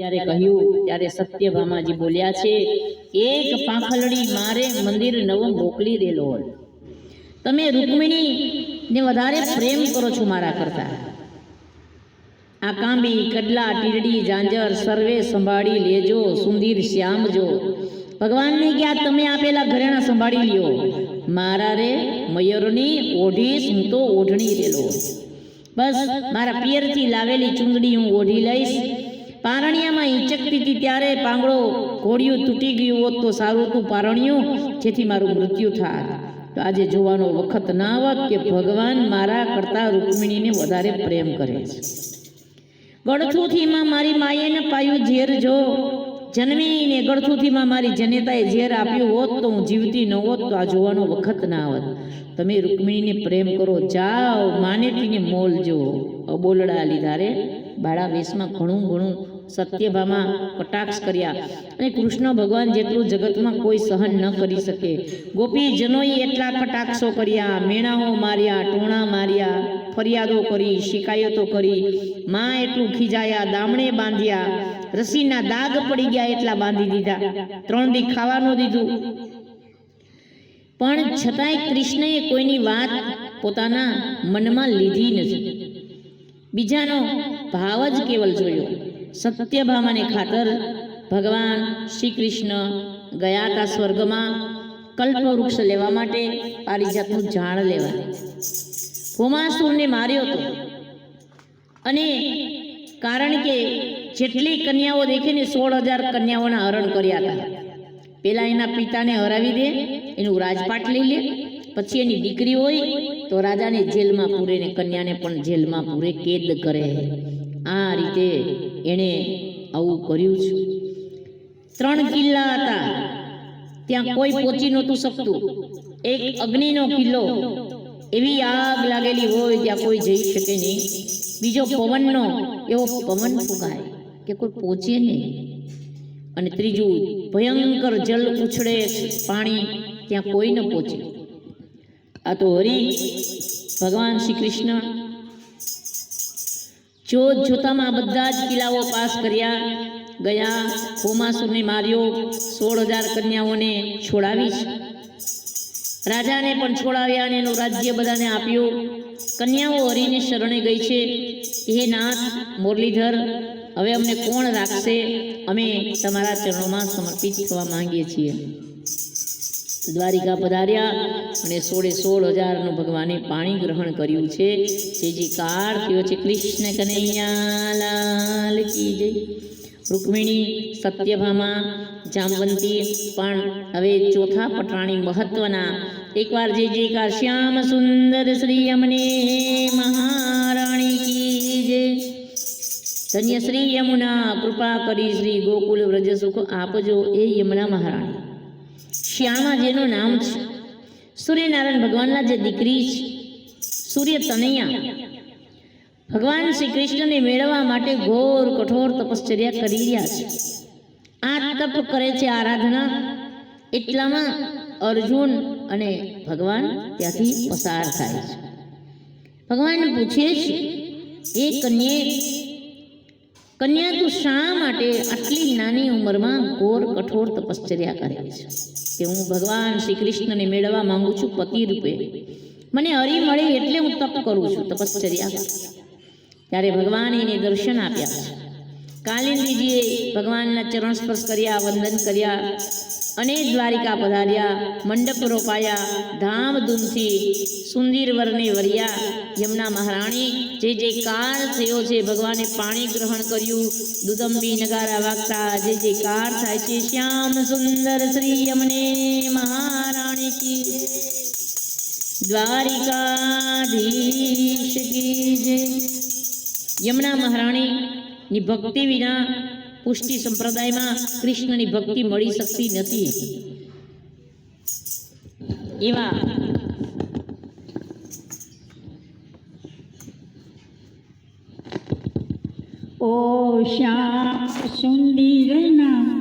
ત્યારે કહ્યું, ત્યારે સત્યભામાજી બોલ્યા છે, એક પાંખલડી મારે મંદિર નવો મોકલી દેલો તમે રૂકમિણીને વધારે પ્રેમ કરો છો મારા કરતા. આ કાંબી, કડલા, ટીરડી જાંજર સર્વે સંભાળી લેજો, સુંદર શ્યામજો. ભગવાનને ક્યાં તમે આપેલા ઘરેણા સંભાળી લ્યો? મારા રે, મયુરની ઓઢીશ હું તો ઓઢણી રેલો બસ, મારા પિયરથી લાવેલી ચુંદડી હું ઓઢી લઈશ. પારણિયામાં હિંચકતી હતી ત્યારે પાંગળો ઘોડિયું તૂટી ગયું હોત તો સારું હતું પારણિયું, જેથી મારું મૃત્યુ થાત. તો આજે જોવાનો વખત ના આવત કે ભગવાન મારા કરતાં રૂકમિણીને વધારે પ્રેમ કરે છે. ગળથુથીમાં મારી માયેને પાયું ઝેર જો. જન્મીને ગળથુથીમાં મારી જનેતાએ ઝેર આપ્યું હોત તો હું જીવતી ન હોત તો આ જોવાનો વખત ના આવત તમે રૂકમિણીને પ્રેમ કરો, જાઓ, માનેતીને મોલ જો અબોલડા લીધા રે બાળા વેશમાં ઘણું ઘણું સત્યભામાં કટાક્ષ કર્યા અને કૃષ્ણ ભગવાન જેટલું જગતમાં કોઈ સહન ન કરી શકે. ગોપીજનોએ એટલા કટાક્ષો કર્યા, મેણાઓ માર્યા, ટોણા માર્યા, ફરિયાદો કરી, શિકાયતો કરી. માં એટલું ખીજાયા, દામણે બાંધ્યા. રસીના દાગ પડી ગયા એટલા બાંધી દીધા. ત્રણ દી ખાવાનું દીધું. પણ છતાંય કૃષ્ણએ કોઈની વાત પોતાના મનમાં લીધી નથી. બીજાનો ભાવ જ કેવલ જોયો. સત્યભામાને ખાતર ભગવાન શ્રી કૃષ્ણ ગયા હતા સ્વર્ગમાં કલ્પવૃક્ષ લેવા માટે પારિજાતનું ઝાડ લેવા. હોમાસુરને માર્યો હતો અને કારણ કે જેટલી કન્યાઓ દેખીને સોળ હજાર કન્યાઓના હરણ કર્યા હતા પહેલાં એના પિતાને હરાવી દે, એનું રાજપાટ લઈ લે, પછી એની દીકરી હોય તો રાજાને જેલમાં પૂરે ને કન્યાને પણ જેલમાં પૂરે કેદ કરે. આ રીતે એણે આવું કર્યું છે. ત્રણ કિલ્લા હતા. ત્યાં કોઈ પહોંચી નહોતું શકતું. એક અગ્નિનો કિલ્લો. એવી આગ લાગેલી હોય ત્યાં કોઈ જઈ શકે નહીં. બીજો પવનનો, એવો પવન ફૂંકાય કે કોઈ પહોંચે નહીં. અને ત્રીજું, ભયંકર જલ ઉછળે પાણી ત્યાં કોઈ ન પહોંચે. આ તો હરી ભગવાન શ્રી કૃષ્ણ જોત જોતામાં બધા જ કિલ્લાઓ પાસ કર્યા, ગયા હોમાસુરને માર્યો સોળ હજાર કન્યાઓને છોડાવી રાજાને પણ છોડાવ્યા અને એનું રાજ્ય બધાને આપ્યું. કન્યાઓ હરીને શરણે ગઈ છે. હે નાથ, મુરલીધર, હવે અમને કોણ રાખશે? અમે તમારા ચરણોમાં સમર્પિત થવા માંગીએ છીએ. દ્વારિકા પધાર્યા અને સોળે સોળ હજારનું ભગવાને પાણી ગ્રહણ કર્યું છે. જે જે કાર થયો છે, કૃષ્ણ કનૈયા લાલ કી જય. રૂકમિણી સત્યભામા જામવંતી, પણ હવે ચોથા પટરાણી મહત્વના. એકવાર જે જે કાર, શ્યામ સુંદર શ્રી અમને મહારાણી કી જય. ધન્ય શ્રી યમુના, કૃપા કરી શ્રી ગોકુલ વ્રજ સુખ આપજો, એ યમુના મહારાણી. શ્યામા જેનું નામ છે, સૂર્યનારાયણ ભગવાનના જે દીકરી છે, સૂર્ય તનૈયા, ભગવાન શ્રી કૃષ્ણને મેળવવા માટે ઘોર કઠોર તપશ્ચર્યા કરી રહ્યા છે. આ તપ કરે છે આરાધના, એટલામાં અર્જુન અને ભગવાન ત્યાંથી પસાર થાય છે. ભગવાન પૂછે છે, એ કન્યે કન્યા તું શા માટે આટલી નાની ઉંમરમાં ઘોર કઠોર તપશ્ચર્યા કરે છે? કે હું ભગવાન શ્રી કૃષ્ણને મેળવવા માંગુ છું પતિ રૂપે મને હરી મળે એટલે હું તપ કરું છું તપશ્ચર્યા. ત્યારે ભગવાન એને દર્શન આપ્યા છે. કાલિંદીજીએ ભગવાનના ચરણ સ્પર્શ કર્યા, વંદન કર્યા અને દ્વારિકા પધાર્યા, મંડપ રોપાયા ધામધૂમથી સુંદર વરને વર્યા. યમુના મહારાણી જે જે કાર થયો છે, ભગવાને પાણી ગ્રહણ કર્યું. દુદંબી નગારા વાગતા જે જે કાર થાય છે, શ્યામ સુંદર શ્રી યમને મહારાણી કી દ્વારિકાધીશ કી જય. યમુના મહારાણીની ભક્તિ વિના પુષ્ટિ સંપ્રદાયમાં કૃષ્ણની ભક્તિ મળી શકતી નથી. એવા ઓ શ્યામ સુંદર